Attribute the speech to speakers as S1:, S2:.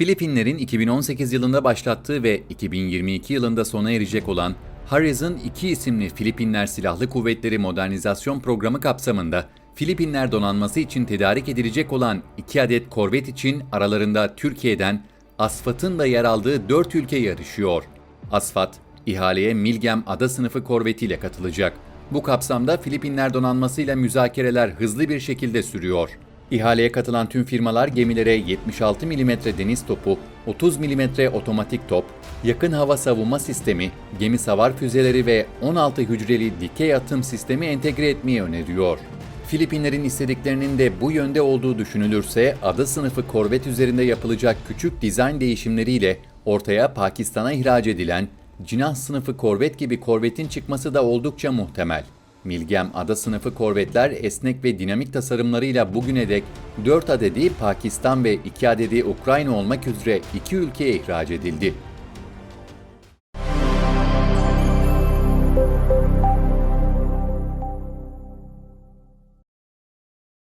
S1: Filipinlerin 2018 yılında başlattığı ve 2022 yılında sona erecek olan Horizon 2 isimli Filipinler Silahlı Kuvvetleri Modernizasyon Programı kapsamında Filipinler donanması için tedarik edilecek olan 2 adet korvet için aralarında Türkiye'den Asfat'ın da yer aldığı 4 ülke yarışıyor. Asfat, ihaleye Milgem ada sınıfı korvetiyle katılacak. Bu kapsamda Filipinler donanmasıyla müzakereler hızlı bir şekilde sürüyor. İhaleye katılan tüm firmalar gemilere 76 mm deniz topu, 30 mm otomatik top, yakın hava savunma sistemi, gemi savar füzeleri ve 16 hücreli dikey atım sistemi entegre etmeyi öneriyor. Filipinlerin istediklerinin de bu yönde olduğu düşünülürse ada sınıfı korvet üzerinde yapılacak küçük dizayn değişimleriyle ortaya Pakistan'a ihraç edilen Cinah sınıfı korvet gibi korvetin çıkması da oldukça muhtemel. Milgem ada sınıfı korvetler esnek ve dinamik tasarımlarıyla bugüne dek 4 adedi Pakistan ve 2 adedi Ukrayna olmak üzere iki ülkeye ihraç edildi.